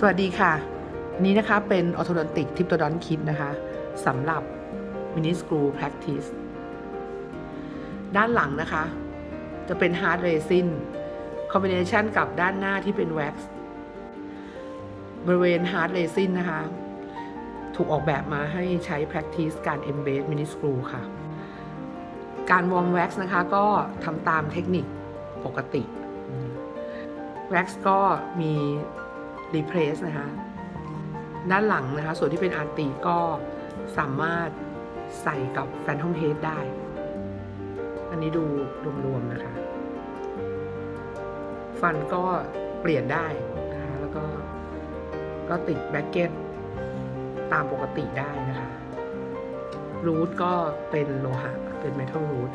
สวัสดีค่ะ นี้นะคะเป็นออโท d อนติกทิปโตดอนคิดนะคะสำหรับมินิสกรู practice ด้านหลังนะคะ จะเป็น hard resin combination กับด้านหน้าที่เป็น wax บริเวณ hard resin นนะคะ ถูกออกแบบมาให้ใช้ practice การ embed mini screw ค่ะ การ warm wax นะคะก็ทำตามเทคนิคปกติ wax ก็มี replace นะคะด้านหลังนะคะส่วนที่เป็นอาร์ตีก็สามารถใส่กับ Phantom Head ได้ อันนี้ดูรวมๆนะคะ ฟันก็เปลี่ยนได้นะคะแล้วก็ก็ติดแบ็กเก็ตตามปกติได้นะคะรูทก็เป็นโลหะเป็นเมทัลรูท